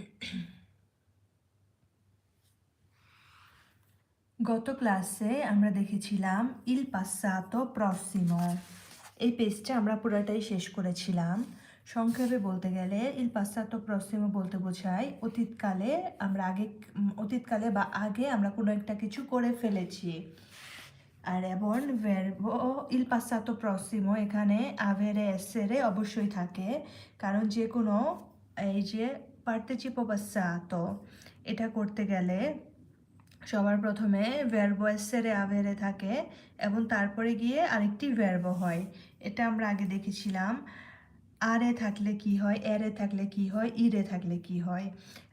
গত ক্লাসে আমরা দেখেছিলাম ইল পাসাতো প্রসিমো। এই পেজটা আমরা পুরোটাই শেষ করেছিলাম। সংক্ষেপে বলতে গেলে ইল পাসাতো প্রসিমো বলতে বোঝায় অতীতকালে আমরা আগে, অতীতকালে বা আগে আমরা কোনো একটা কিছু করে ফেলেছি। আর এবং ভার্বো ইল পাসাতো প্রসিমো এখানে আভেরে, এসেরে অবশ্যই থাকে। কারণ যে কোনো, এই যে পার্টিচিপো পাসাতো এটা করতে গেলে সবার প্রথমে ভার্বো এসেরে আভেরে থাকে এবং তারপরে গিয়ে আরেকটি ভার্বো হয়। এটা আমরা আগে দেখেছিলাম। আরে থাকলে কি হয়, এরে থাকলে কি হয়, ইরে থাকলে কি হয়।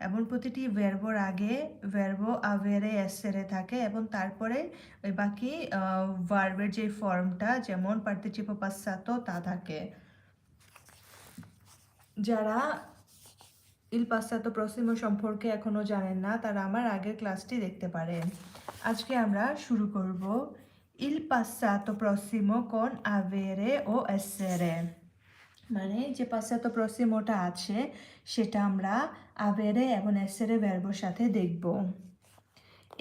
এবং প্রতিটি ভার্বোর আগে ভার্বো আভেরে এসেরে থাকে এবং তারপরে ওই বাকি ভার্বের যে ফর্মটা যেমন পার্টিচিপো পাসাতো তা থাকে। যারা ইল পাসাতো প্রসিমো সম্পর্কে এখনও জানেন না, তারা আমার আগের ক্লাসটি দেখতে পারেন। আজকে আমরা শুরু করব। ইল পাসাতো প্রসিমো কোন আভেরে ও এসেরে? মানে যে পাসাতো প্রসিমোটা আছে, সেটা আমরা আভেরে এবং এসেরে ভার্বোর সাথে দেখব।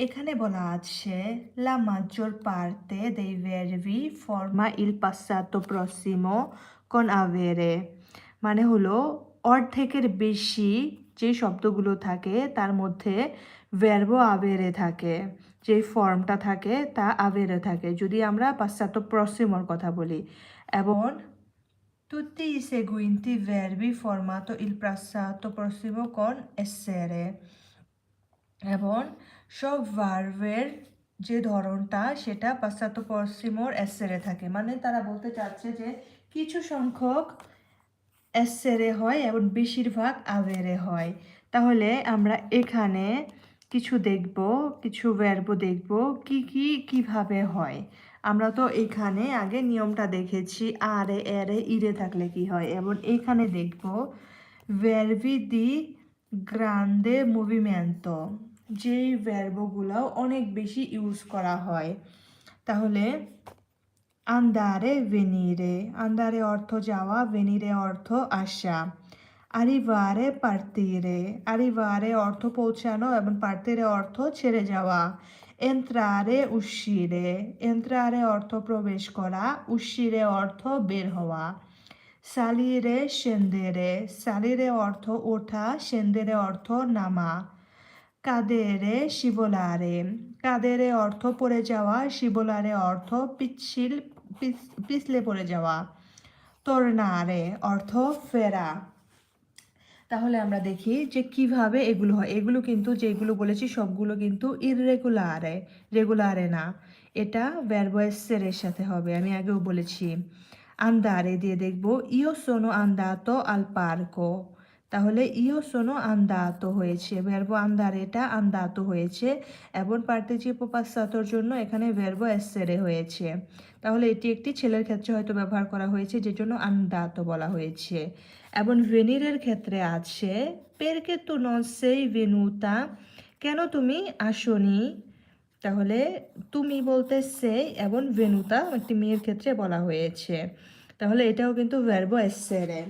এখানে বলা আছে la maggior parte dei verbi forma il passato প্রসিমো con avere মানে হলো অর্ধেকের বেশি যে শব্দগুলো থাকে, তার মধ্যে ভ্যার্ব আবেরে থাকে। যে ফর্মটা থাকে, তা আভেরে থাকে। যদি আমরা পাশ্চাত্য প্রসিমর কথা বলি। এবং Tutti i seguenti verbi formato il passato prossimo con essere এবং সব ভার্বের যে ধরনটা, সেটা পাশ্চাত্য পশ্চিমর এসেরে থাকে। মানে তারা বলতে চাচ্ছে যে কিছু সংখ্যক এসেরে হয় এবং বেশিরভাগ আভেরে হয়। তাহলে আমরা এখানে কিছু দেখব, কিছু ভার্ব দেখব, কি কি, কীভাবে হয়। আমরা তো এখানে আগে নিয়মটা দেখেছি, আরে, এরে, ইরে থাকলে কি হয়? এবং এখানে দেখব, verbi di grande movimento, যেই ভার্বগুলো অনেক বেশি ইউজ করা হয়। তাহলে আন্দারে ভেনিরে আন্দারে অর্থ যাওয়া ভেনিরে অর্থ আসা আরিভারে পার্তিরে আরিভারে অর্থ পৌঁছানো এবং পার্তিরে অর্থ ছেড়ে যাওয়া এন্ত্রারে উশিরে এন্ত্রারে অর্থ প্রবেশ করা উশিরে অর্থ বের হওয়া সালিরে সেন্দেরে সালিরে অর্থ ওঠা সেন্দেরে অর্থ নামা কাদেরে শিবলারে কাদেরে অর্থ পড়ে যাওয়া শিবলারে অর্থ পিচ্ছিল পিছলে পড়ে যাওয়া। তরনারে অর্থ ফেরা। তাহলে আমরা দেখি যে কীভাবে এগুলো হয়। এগুলো কিন্তু যেগুলো বলেছি, সবগুলো কিন্তু ইররেগুলারে রেগুলারে না। এটা ভার্বয়েসের সাথে হবে, আমি আগেও বলেছি। আন্দারে দিয়ে দেখব ইও সোনো আন্দাতো আল পার্কো তাহলে ইও সোনো আন্দাতো হয়েছে। ভার্ব আন্দারেটা আন্দাতো হয়েছে এবং পার্টিচিপো পাসাতোর জন্য এখানে ভার্ব এসেরে হয়েছে। তাহলে এটি একটি ছেলের ক্ষেত্রে হয়তো ব্যবহার করা হয়েছে যে জন্য আন্দাতো বলা হয়েছে। এবং ভেনিরের ক্ষেত্রে আছে পেরকে তু নন সেই ভেনুতা কেন তুমি আসনি? তাহলে তুমি বলতে সেই এবং ভেনুতা একটি মেয়ের ক্ষেত্রে বলা হয়েছে। তাহলে এটাও কিন্তু ভার্বো এসেরে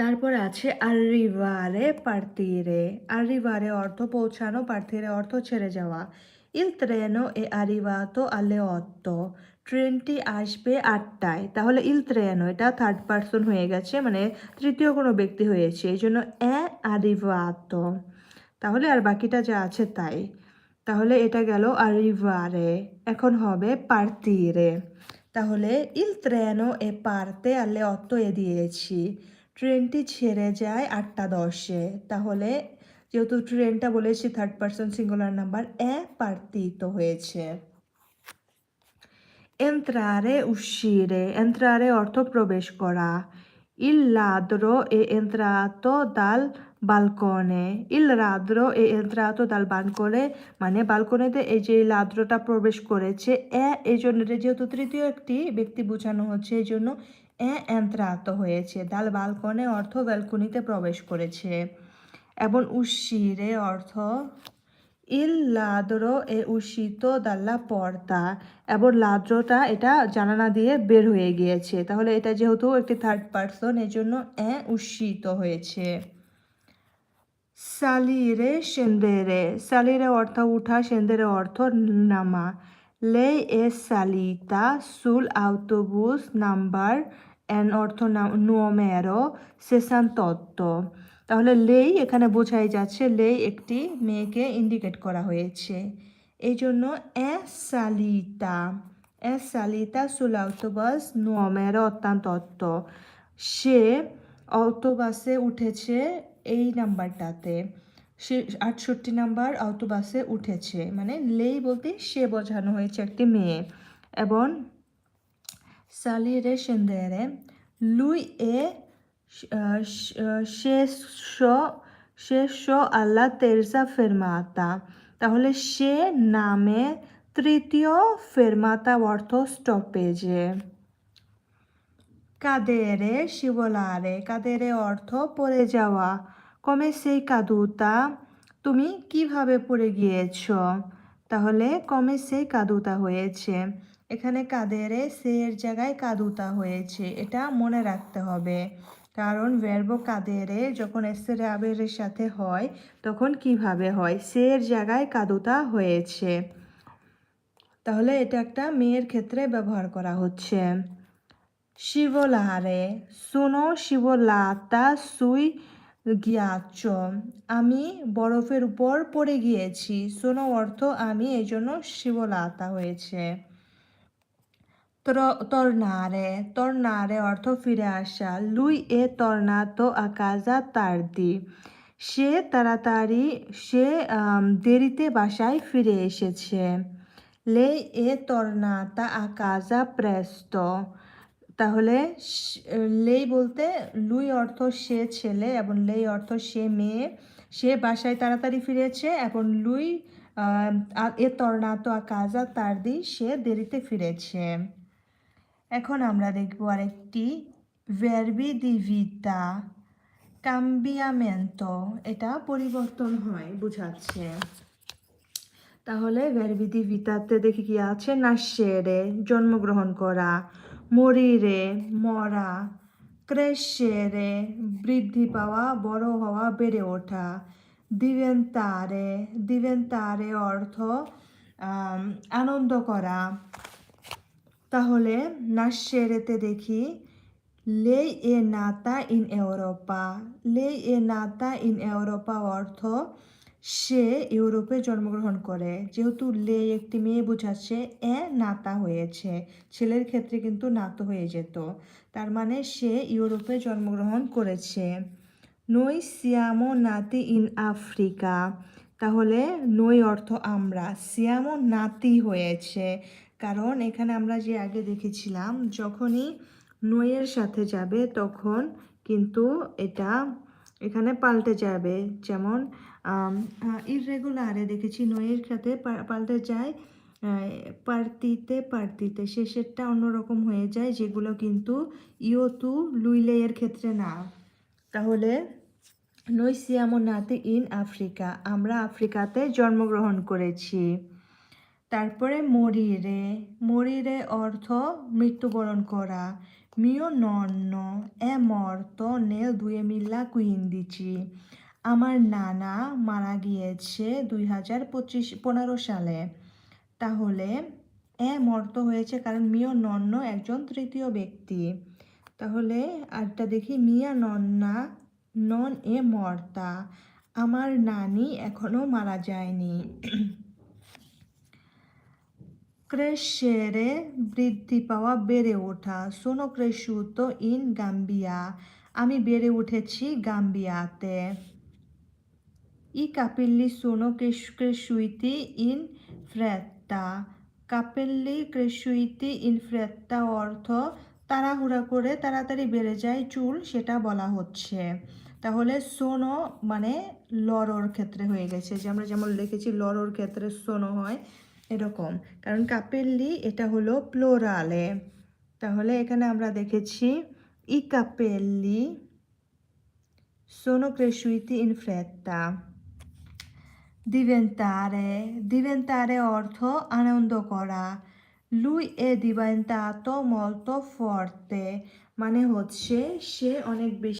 তারপর আছে আরিভারে পার্তিরে আরিভারে অর্থ পৌঁছানো পার্থিরে অর্থ ছেড়ে যাওয়া। ইল ট্রেনো এ আরিভাতো আলে অত্ত ট্রেনটি আসবে আটটায়। তাহলে ইল ট্রেনো এটা থার্ড পার্সন হয়ে গেছে মানে তৃতীয় কোনো ব্যক্তি হয়েছে। এই জন্য এ আরিভাতো তাহলে আর বাকিটা যা আছে তাই। তাহলে এটা গেল আরিভারে এখন হবে পার্তিরে তাহলে ইল ট্রেনো এ পারতে আলে অত এ দিয়েছি। ট্রেনটি ছেড়ে যায় আটটা দশে। তাহলে যেহেতু ট্রেনটা বলেছি থার্ড পার্সন সিঙ্গুলার নাম্বার এ পার্তিত হয়েছে। এন্ত্রারে উশিরে, এন্ত্রারে অর্থ প্রবেশ করা। ইল লাদ্রো এ এন্ত্রাতো দাল বালকনে। ইল রাদ্রো এ এন্ত্রাতো দাল বালকনে মানে বালকনেতে এই যে লাদ্রোটা প্রবেশ করেছে, এ এই জন্য যেহেতু তৃতীয় একটি ব্যক্তি বোঝানো হচ্ছে এই জন্য এ এন্ত্রাত হয়েছে। দাল বালকনে অর্থ ব্যালকনিতে প্রবেশ করেছে। এবং উশিরে অর্থ, ইল লাদ্রো এ উষিত দাল্লা পর্দা। এবং লাদ্রটা এটা জানানা দিয়ে বের হয়ে গিয়েছে। তাহলে এটা যেহেতু একটি থার্ড পার্সন জন্য এ উষিত হয়েছে। salire scendere salire অর্থ উঠা scendere অর্থ নামা। lei è salita sull'autobus number n অর্থ না- numero 68 তাহলে লেই এখানে বোঝাই যাচ্ছে লেই একটি মেয়েকে ইন্ডিকেট করা হয়েছে। এই জন্য সালিতা এ সালিতা সুলাউটোবাস নোমেরো অত্যন্ত সে অটোবাসে উঠেছে এই নাম্বারটাতে। সে আটষট্টি নাম্বার অটোবাসে উঠেছে। মানে লেই বলতে সে বোঝানো হয়েছে একটি মেয়ে। এবং salire scendere lui è eh, sceso sceso alla terza fermata. তাহলে সে নামে তৃতীয় ফেরমাতা অর্থ স্টপেজে কাদেরে শিবলারে কাদেরে অর্থ পড়ে যাওয়া কমে সেই কাদুতা তুমি কীভাবে পড়ে গিয়েছ তাহলে কমে সেই কাদুতা হয়েছে এখানে কাদেরে সে এর জায়গায় কাদুতা হয়েছে, এটা মনে রাখতে হবে। কারণ ভ্যারবো কাদেরে যখন এসের আবেরের সাথে হয়, তখন কীভাবে হয়? সে এর জায়গায় কাদুতা হয়েছে। তাহলে এটা একটা মেয়ের ক্ষেত্রে ব্যবহার করা হচ্ছে। scivolare sono scivolata সুই ghiaccio আমি বরফের উপর পড়ে গিয়েছি। সোনো অর্থ, আমি এই জন্য শিবলাতা হয়েছে। Tornare tornare অর্থ ফিরে আসা। lui è tornato a casa tardi সে তাড়াতাড়ি, সে দেরিতে বাসায় ফিরে এসেছে। lei è tornata a casa presto তাহলে লেই বলতে লুই অর্থ সে ছেলে এবং লেই অর্থ সে মেয়ে। সে বাসায় তাড়াতাড়ি ফিরেছে এবং লুই এ তর্নাতো আকাজা তার দি। সে দেরিতে ফিরেছে। এখন আমরা দেখব আরেকটি ভেরবি দি ভিতা কাম্বিয়ামেন্টো এটা পরিবর্তন হয়, বোঝাচ্ছে। তাহলে ভেরবিদি ভিতাতে দেখি কি আছে? নাশেরে জন্মগ্রহণ করা। মরিরে, মরা। ক্রেশেরে বৃদ্ধি পাওয়া, বড় হওয়া, বেড়ে ওঠা। দিবেন্তারে দিবেন্তারে অর্থ আনন্দ করা। তাহলে নাশেরেতে দেখি লেই এ নাতা ইন ইউরোপা লেই এ নাতা ইন ইউরোপা অর্থ সে ইউরোপে জন্মগ্রহণ করে। যেহেতু লে একটি মেয়ে বোঝাচ্ছে, এ নাতা হয়েছে। ছেলের ক্ষেত্রে কিন্তু নাত হয়ে যেত। তার মানে সে ইউরোপে জন্মগ্রহণ করেছে। নই সিয়ামো নাতি ইন আফ্রিকা। তাহলে নই অর্থ আমরা। সিয়ামো নাতি হয়েছে। কারণ এখানে আমরা যে আগে দেখেছিলাম, যখনই নইয়ের সাথে যাবে তখন কিন্তু এটা এখানে পাল্টে যাবে। যেমন ইররেগুলারে দেখেছি, নইয়ের সাথে পাল্টে যায় পার্তিতে পার্তিতে শেষেরটা অন্যরকম হয়ে যায়, যেগুলো কিন্তু ইয়তু লুইলেয়ের ক্ষেত্রে না। তাহলে নৈসিয়ামো নাতে ইন আফ্রিকা, আমরা আফ্রিকাতে জন্মগ্রহণ করেছি। তারপরে মরিরে মরিরে অর্থ মৃত্যুবরণ করা। মিও নন্ন এ মর্ত নেল দুয়ে মিল্লা কুইন কুইন্দিচি আমার নানা মারা গিয়েছে দুই হাজার পঁচিশ, পনেরো সালে। তাহলে এ মর্ত হয়েছে কারণ মিও নন্ন একজন তৃতীয় ব্যক্তি। তাহলে আরটা দেখি, মিয়া নন্না নন এ মর্তা আমার নানি এখনও মারা যায়নি। ক্রেশেরে বৃদ্ধি পাওয়া বেড়ে ওঠা। সোনো ক্রেশুত ইন গাম্বিয়া, আমি বেড়ে উঠেছি গাম্বিয়াতে। ই কাপিল্লি সোনো ক্রেশুইতি ইন ফ্রেত্তা। কাপেল্লি ক্রেশুইতি ইন ফ্রেত্তা অর্থ তাড়াহুড়া করে তাড়াতাড়ি বেড়ে যায় চুল, সেটা বলা হচ্ছে। তাহলে সোনো মানে লরোর ক্ষেত্রে হয়ে গেছে। যে আমরা যেমন লিখেছি, লরোর ক্ষেত্রে সোনো হয়। এরকম। কারণ কাপেললি এটা হলো প্লোরালে তাহলে এখানে আমরা দেখেছি ই কাপেললি সোনো ক্রেশুইতি ইনফ্রেত্তা দিবেন্তারে দিবেন্তারে অর্থ আনন্দ করা। লুই এ দিবেন তা তো মলত ফর্তে মানে হচ্ছে সে অনেক বেশি